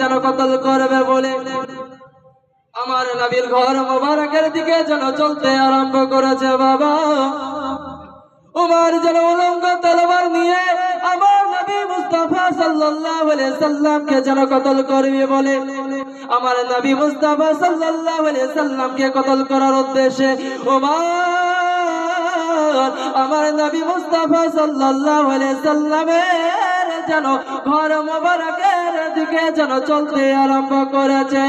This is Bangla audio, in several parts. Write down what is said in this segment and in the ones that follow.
যেন কতল করবে বলে আমার নবীর ঘর মোবারকের দিকে যেন চলতে আরম্ভ করেছে বাবা। উমার যেন উলঙ্গ তলোয়ার নিয়ে আমার নবী মুস্তাফা সাল্লাল্লাহু আলাইহি সাল্লামকে আমার নবী মুস্তাফা সাল্লাল্লাহু সাল্লামকে কতল করার উদ্দেশ্যে আমার নবী মুস্তাফা সাল্লাল্লাহু সাল্লামের যেন ঘর মোবারকের দিকে যেন চলতে আরম্ভ করেছে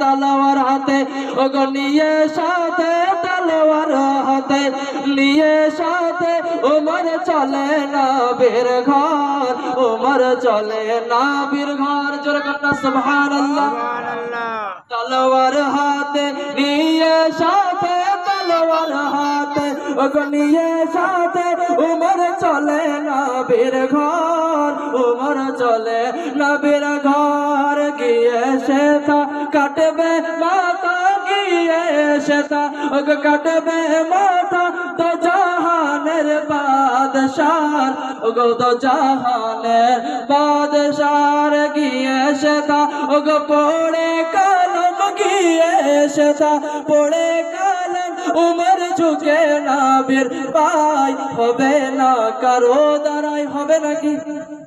তালাওয়ার হাতে। ওগো, নিয়ে সাথে তালাওয়ার হাতে, নিয়ে সাথে উমর চলে না বীর ঘর উমর চলে না বীর ঘর। জোরে কন্যা সুবহানাল্লাহ। তলোয়ার হাতে, নিয়ে সাথে তলোয়ার হাতে, ওগো, নিয়ে সাথে উমর চলে না বীর ঘর। উমর চলে না বীর ঘর গিয়ে সেটা কাটবে মাথা গিয়ে সেটা ওগো কাটবে মাথা তো জাহানের বাদশার ওগো তো জাহানের বাদশার গিয়ে সেটা ওগো পড়ে কালম গিয়ে সেটা পড়ে কালম উমর ঝুঁকে না বীর পাই, হবে না, কারও দ্বারাই হবে নাকি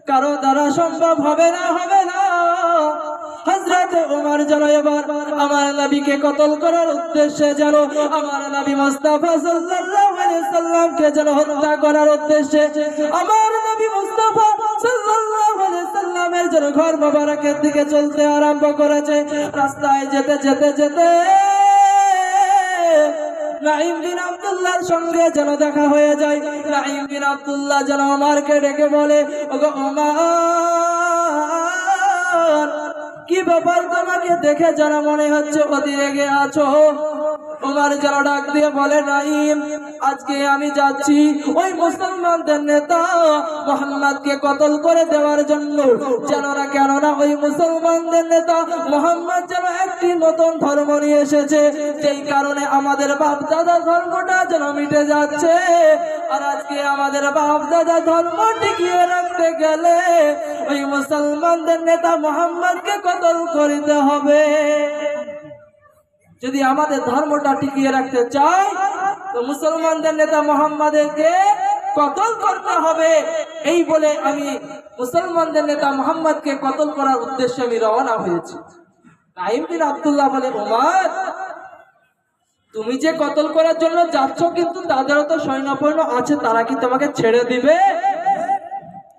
কারও দ্বারা সম্ভব হবে না হবে না। ঘর দিকে চলতে আরম্ভ করেছে, রাস্তায় যেতে যেতে যেতে নাইম বিন আব্দুল্লাহর সঙ্গে যেন দেখা হয়ে যায়। রাহিম বিন আব্দুল্লাহ যেন আমারকে ডেকে বলে, ওগো ওমার, কি ব্যাপার তোমাকে দেখে যেন মনে হচ্ছে অতি রেগে আছো? ওমার যেন ডাক দিয়ে বলে নাইম, আজকে আমি যাচ্ছি ওই মুসলমানদের নেতা মোহাম্মদকে কতল করে দেওয়ার জন্য। যেন না কেননা ওই মুসলমানদের নেতা মোহাম্মদ যেন একটি নতুন ধর্ম নিয়ে এসেছে, যেই কারণে আমাদের বাপ দাদা ধর্মটা যেন মিটে যাচ্ছে। আর আজকে আমাদের বাপ দাদা ধর্ম টিকিয়ে রাখতে গেলে ওই মুসলমানদের নেতা মোহাম্মদকে কতল করিতে হবে। যদি আমাদের ধর্মটা টিকিয়ে রাখতে চাই তো মুসলমানদের নেতা মোহাম্মদেরকে কতল করতে হবে? এই বলে আমি মুসলমানদের নেতা মোহাম্মদকে কতল করার উদ্দেশ্যে আমি রওনা হয়েছি। নাইম আব্দুল্লাহ বলে ওমার তুমি যে কতল করার জন্য যাচ্ছ, কিন্তু তাদেরও তো সৈন্যপৈন্য আছে, তারা কি তোমাকে ছেড়ে দিবে?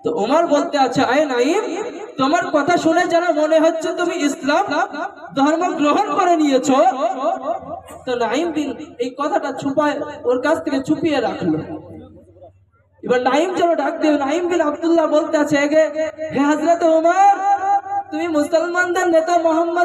তো ওমর বলতে আছে, আয় নাইম তোমার কথা শুনে যেন মনে হচ্ছে তুমি ইসলাম ধর্ম গ্রহণ করে নিয়েছো। তো নাইম বিন এই কথাটা ছুপায়, ওর কাছ থেকে ছুপিয়ে রাখল। এবার নাইম যেন ডাক দিও নাইম বিন আব্দুল্লাহ বলতে আছে হে হাজরত ওমর তুমি মুসলমানদের নেতা মোহাম্মদ